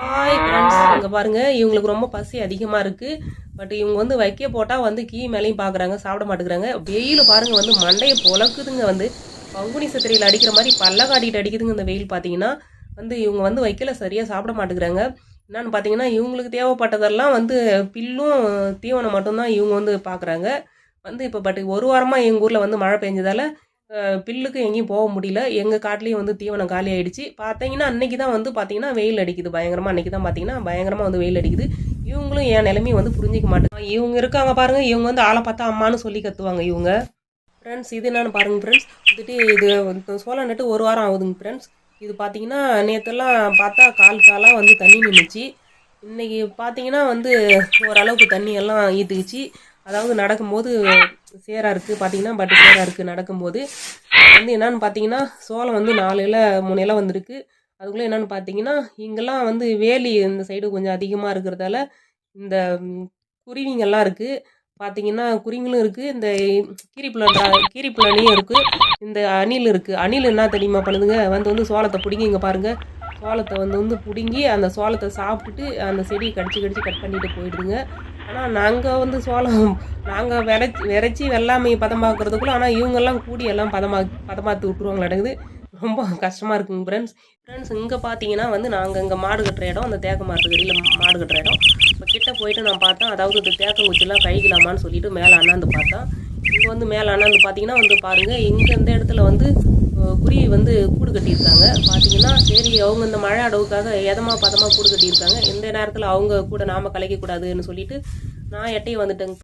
Hi friends இங்கே பாருங்க இவங்களுக்கு ரொம்ப பசி அதிகமாக இருக்குது பட் இவங்க வந்து வைக்க போட்டால் வந்து கீ மேலேயும் பார்க்குறாங்க சாப்பிட மாட்டேங்கிறாங்க. வெயில் பாருங்கள் வந்து மண்டையை பொழக்குதுங்க வந்து. பங்குனி சித்திரையில் அடிக்கிற மாதிரி பல்ல அடிக்குதுங்க இந்த வெயில் பார்த்தீங்கன்னா வந்து இவங்க வந்து வைக்கல சரியாக சாப்பிட மாட்டேங்கிறாங்க. என்னன்னு பார்த்தீங்கன்னா இவங்களுக்கு தேவைப்பட்டதெல்லாம் வந்து பில்லும் தீவனம் மட்டும்தான் இவங்க வந்து பார்க்குறாங்க வந்து இப்போ பட் ஒரு வாரமாக எங்கள் ஊரில் வந்து மழை பெஞ்சதால் பில்லுக்கு எங்கேயும் போக முடியல. எங்கள் காட்டிலையும் வந்து தீவனம் காலி ஆகிடுச்சு பார்த்தீங்கன்னா அன்றைக்கி தான் வந்து பார்த்தீங்கன்னா வெயில் அடிக்குது. பயங்கரமாக அன்றைக்கி தான் பார்த்தீங்கன்னா பயங்கரமாக வந்து வெயில் அடிக்குது. இவங்களும் என் நிலைமையை வந்து புரிஞ்சிக்க மாட்டாங்க. இவங்க இருக்காங்க பாருங்க. இவங்க வந்து ஆளை பார்த்தா அம்மான்னு சொல்லி கத்துவாங்க இவங்க. ஃப்ரெண்ட்ஸ் இது என்னென்னு பாருங்கள் ஃப்ரெண்ட்ஸ் வந்துட்டு இது வந்து சோளம் நட்டு ஒரு வாரம் ஆகுதுங்க ஃப்ரெண்ட்ஸ் இது பார்த்தீங்கன்னா நேற்றுலாம் பார்த்தா கால் காலாக வந்து தண்ணி நின்றுச்சு இன்றைக்கி பார்த்தீங்கன்னா வந்து ஓரளவுக்கு தண்ணி எல்லாம் ஈத்துக்குச்சு. அதாவது நடக்கும்போது சேராக இருக்குது பார்த்தீங்கன்னா பட்டு சேராக இருக்குது நடக்கும்போது. வந்து என்னன்னு பார்த்தீங்கன்னா சோளம் வந்து நாலு இலை மூணு இலை வந்திருக்கு. அதுக்குள்ளே என்னன்னு பார்த்தீங்கன்னா இங்கெல்லாம் வந்து வேலி இந்த சைடு கொஞ்சம் அதிகமாக இருக்கிறதால இந்த குருவிங்கள்லாம் குருவிங்கெல்லாம் இருக்குது பார்த்தீங்கன்னா குருவிங்களும் இருக்குது இந்த கீரிப்புலன்றா கீரிப்புலனையும் இருக்குது இந்த அணில் இருக்குது அணில் என்ன தெரியுமா பண்ணுதுங்க? வந்து வந்து சோளத்தை பிடிங்க இங்கே பாருங்கள் சோளத்தை வந்து வந்து பிடுங்கி அந்த சோளத்தை சாப்பிட்டுட்டு அந்த செடியை கடிச்சு கடிச்சு கட் பண்ணிட்டு போயிடுதுங்க. ஆனால் நாங்கள் வந்து சோளம் நாங்கள் விரைச்சி விரைச்சி வெள்ளாமை பதமாக்குறதுக்குள்ள ஆனால் இவங்கெல்லாம் கூடி எல்லாம் பதமா பதமாத்து விட்ருவாங்களாடுங்குது ரொம்ப கஷ்டமாக இருக்குங்க ஃப்ரெண்ட்ஸ் ஃப்ரெண்ட்ஸ் இங்கே பார்த்தீங்கன்னா வந்து நாங்கள் இங்கே மாடு கட்டுற இடம் அந்த தேக்க மரத்துக்கடியில் மாடு கட்டுற இடம். இப்போ கிட்ட போயிட்டு நான் பார்த்தேன் அதாவது இந்த தேக்கங்குச்சிலாம் கழிக்கலாமான்னு சொல்லிட்டு மேலே அண்ணாந்து பார்த்தேன். இது வந்து மேலே அண்ணாந்து பார்த்தீங்கன்னா வந்து பாருங்கள் இங்கே இந்த இடத்துல வந்து குருவி வந்து கூடு கட்டியிருக்காங்க. பார்த்தீங்கன்னா சரி அவங்க இந்த மழை அடவுக்காக எதமாக பதமாக கூடு கட்டியிருக்காங்க. இந்த நேரத்தில் அவங்க கூட நாம் கலைக்கக்கூடாதுன்னு சொல்லிட்டு நான் எட்டையை வந்துட்டேங்க.